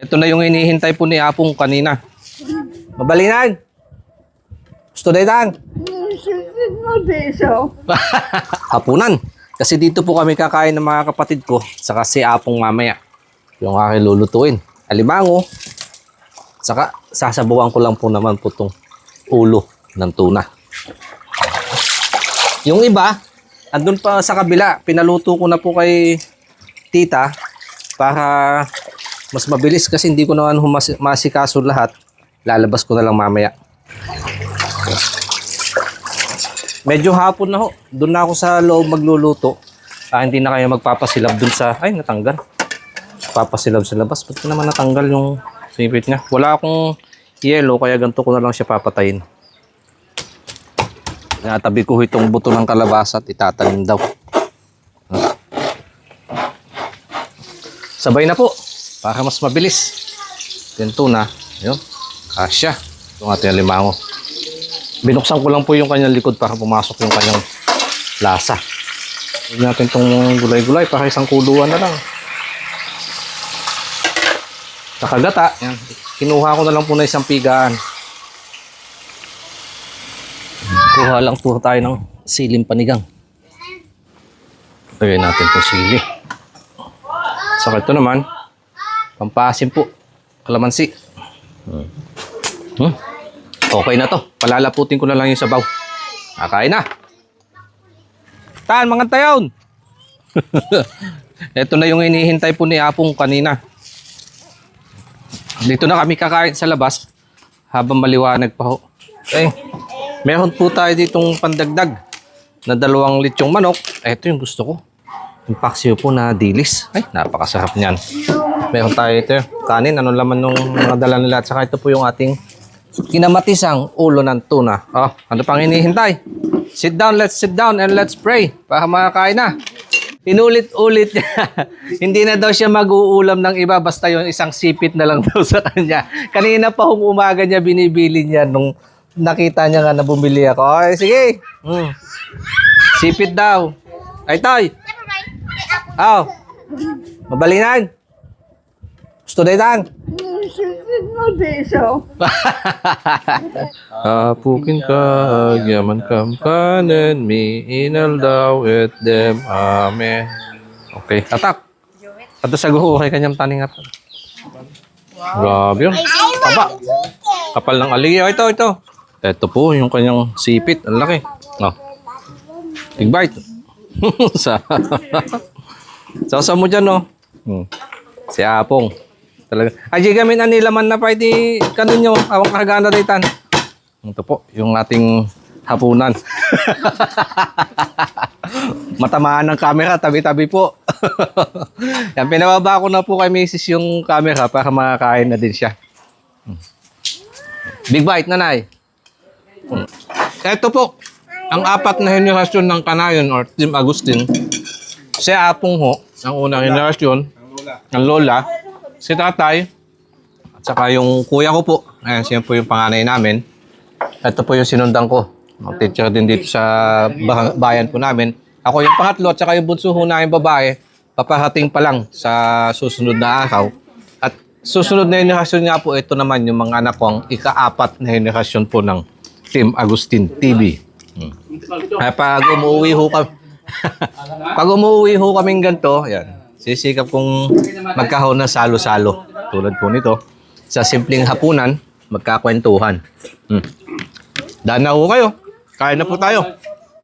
Ito na yung hinihintay po ni Apong kanina. Mabalinan! Gusto na itan? Susunod mo beso. Hapunan. Kasi dito po kami kakain ng mga kapatid ko saka si Apong mamaya. Yung aking lulutuin. Alimango. Saka sasabawan ko lang po naman po itong ulo ng tuna. Yung iba, andun pa sa kabila, pinaluto ko na po kay tita para mas mabilis kasi hindi ko naman humas- masikaso lahat. Lalabas ko na lang mamaya. Medyo hapon na ho. Doon na ako sa loob magluluto. Ah, hindi na kayo magpapasilab doon sa... Ay, natanggal. Papasilab sa labas. Ba't naman natanggal yung sipit niya? Wala akong yellow, kaya ganito ko na lang siya papatayin. Natabi ko itong buto ng kalabasa at itatanim daw. Sabay na po. Para mas mabilis. Yan tuna. Yun. Kasya. Itong ating limango. Binuksan ko lang po yung kanyang likod para pumasok yung kanyang lasa. Huwag natin itong gulay-gulay para isang kuluan na lang. Nakagata. Yan. Kinuha ko na lang po na isang pigaan. Kuha lang po tayo ng siling panigang. Lagay natin itong sili. Saka ito naman, pampasim po. Kalamansi. Hmm. Hmm. Okay na to. Palalaputin ko na lang yung sabaw. Kakain na. Tan, mga tayon. Ito na yung hinihintay po ni Apong kanina. Dito na kami kakain sa labas habang maliwanag pa ho. Eh, meron po tayo ditong pandagdag na dalawang litsong manok. Ito yung gusto ko. Yung paksiw po na dilis. Ay, napakasarap niyan. Meron tayo ito. Kanin, ano laman nung mga dala nila. At saka ito po yung ating kinamatisang ulo ng tuna. Oh, ano pang hinihintay? Sit down, let's sit down and let's pray para makakain na. Inulit-ulit niya. Hindi na daw siya mag-uulam ng iba basta yung isang sipit na lang daw sa kanya. Kanina pa hong umaga niya binibili niya nung nakita niya nga na bumili ako. Ay, sige. Mm. Sipit daw. Ay, toy. Aw. Mabalinan. Beso. Apukin ka, agyaman kam kanan, mi inal daw et dem, amen. Okay, atak. Ato sa guho, kay kanyang taning at. Grabe yun. Taba. Kapal ng aliyo. Ito, ito. Ito po, yung kanyang sipit. Ang laki. Oh. Big bite. sa Sausaw mo dyan, no? Hmm. Si Apong. Talaga. Ay, di gamin ang nilaman na pa, di kanin nyo. Awang karagana daytan. Ito po, yung ating hapunan. Matamaan ng camera, tabi-tabi po. Yan, pinababa ko na po kay Mrs. yung camera para makakain na din siya. Big bite, nanay. Ito po, ang apat na henerasyon ng Kanayon or Team Agustin. Si Apong ho, ang unang henerasyon. Ang lola. Si tatay. At saka yung kuya ko po. Ayan, siya po yung panganay namin. Ito po yung sinundan ko. Mag-teacher din dito sa bayan po namin. Ako yung pangatlo at saka yung bunso ho namin babae. Paparating pa lang sa susunod na araw. At susunod na henerasyon nga po, ito naman yung mga anak ko, ang ika-apat na henerasyon po ng Team Agustin TV. Hmm. Ay, pag umuwi ho kami, pag umuwi ho kaming ganito, yan, sisikap kong magkahon na salo-salo. Tulad po nito. Sa simpleng hapunan, magkakwentuhan. Hmm. Daan na ho kayo. Kain na po tayo.